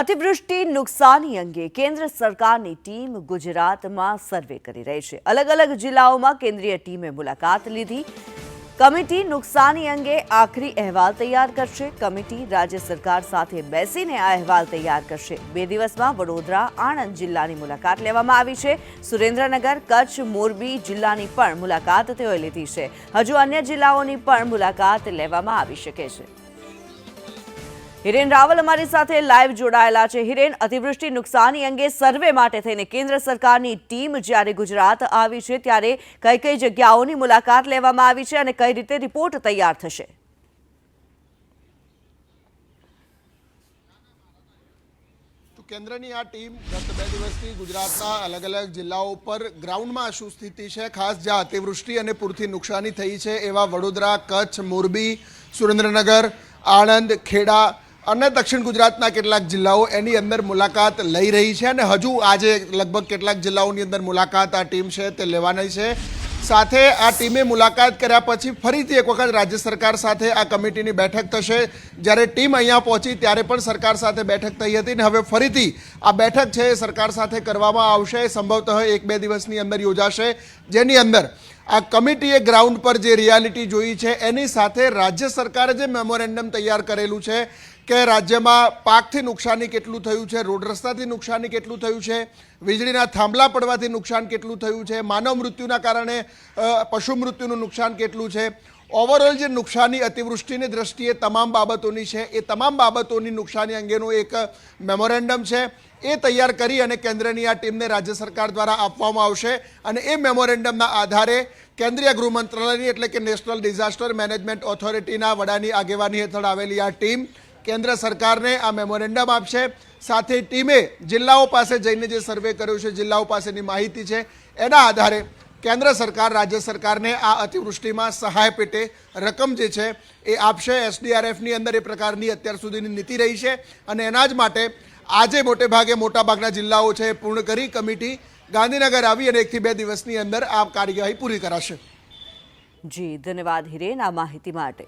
અતિવૃષ્ટિ નુકસાની અંગે કેન્દ્ર સરકારની ટીમ ગુજરાતમાં સર્વે કરી રહી છે. અલગ અલગ જિલ્લાઓમાં કેન્દ્રીય ટીમે મુલાકાત લીધી. કમિટી નુકસાની અંગે આખરી અહેવાલ તૈયાર કરશે. કમિટી રાજ્ય સરકાર સાથે બેસીને આ અહેવાલ તૈયાર કરશે. બે દિવસમાં વડોદરા, આણંદ જિલ્લાની મુલાકાત લેવામાં આવી છે. સુરેન્દ્રનગર, કચ્છ, મોરબી જિલ્લાની પણ મુલાકાત તેઓએ લીધી છે. હજુ અન્ય જિલ્લાઓની પણ મુલાકાત લેવામાં આવી શકે છે. હિરેન રાવલ અમારી સાથે લાઈવ જોડાયેલા છે. હિરેન, અતિવૃષ્ટિ નુકસાની અંગે સર્વે માટે થઈને કેન્દ્ર સરકારની ટીમ જ્યારે ગુજરાત આવી છે, ત્યારે કઈ કઈ જગ્યાઓની મુલાકાત લેવામાં આવી છે અને કઈ રીતે રિપોર્ટ તૈયાર થશે? કેન્દ્રની આ ટીમ ગત બે દિવસથી ગુજરાતના અલગ અલગ જિલ્લાઓ પર ગ્રાઉન્ડમાં શું સ્થિતિ છે? ખાસ જ્યાં અતિવૃષ્ટિ અને પૂરથી નુકસાની થઈ છે એવા વડોદરા, કચ્છ, મોરબી, સુરેન્દ્રનગર, આણંદ, ખેડા અને દક્ષિણ ગુજરાતના કેટલાક જિલ્લાઓ એની અંદર મુલાકાત લઈ રહી છે અને હજુ આજે લગભગ કેટલાક જિલ્લાઓની અંદર મુલાકાત આ ટીમ છે તે લેવાની છે. સાથે આ ટીમે મુલાકાત કર્યા પછી ફરીથી એક વખત રાજ્ય સરકાર સાથે આ કમિટીની બેઠક થશે. જ્યારે ટીમ અહીંયા પહોંચી ત્યારે પણ સરકાર સાથે બેઠક થઈ હતી ને હવે ફરીથી આ બેઠક છે એ સરકાર સાથે કરવામાં આવશે. સંભવતઃ એક બે દિવસની અંદર યોજાશે. જેની અંદર આ કમિટીએ ગ્રાઉન્ડ પર જે રિયાલિટી જોઈ છે, એની સાથે રાજ્ય સરકારે જે મેમોરેન્ડમ તૈયાર કરેલું છે કે રાજ્યમાં પાકથી નુકસાની કેટલું થયું છે, રોડ રસ્તાથી નુકસાની કેટલું થયું છે, વીજળીના થાંભલા પડવાથી નુકસાન કેટલું થયું છે, માનવ મૃત્યુના કારણે પશુ મૃત્યુનું નુકસાન કેટલું છે ઓવરઓલ જે નુકસાની અતિવૃષ્ટિની દ્રષ્ટિએ તમામ બાબતોની છે, એ તમામ બાબતોની નુકસાની અંગેનું એક મેમોરેન્ડમ છે. એ તૈયાર કરી અને કેન્દ્રની આ ટીમને રાજ્ય સરકાર દ્વારા આપવામાં આવશે અને એ મેમોરેન્ડમના આધારે કેન્દ્રીય ગૃહ મંત્રાલયની એટલે કે નેશનલ ડિઝાસ્ટર મેનેજમેન્ટ ઓથોરિટીના વડાની આગેવાની હેઠળ આવેલી આ ટીમ કેન્દ્ર સરકારને આ મેમોરેન્ડમ આપશે. સાથે ટીમે જિલ્લાઓ પાસે જઈને જે સર્વે કર્યો છે, જિલ્લાઓ પાસેની માહિતી છે, એના આધારે કેન્દ્ર સરકાર, રાજ્ય સરકારને આ અતિવૃષ્ટિમાં સહાય પેટે રકમ જે છે એ આપશે. એસડીઆરએફની અંદર એ પ્રકારની અત્યાર સુધીની નીતિ રહી છે અને એના જ માટે આજે મોટે ભાગે મોટાભાગના જિલ્લાઓ છે એ પૂર્ણ કરી કમિટી ગાંધીનગર આવી અને એકથી બે દિવસની અંદર આ કાર્યવાહી પૂરી કરાશે. જી, ધન્યવાદ હિરેન આ માહિતી માટે.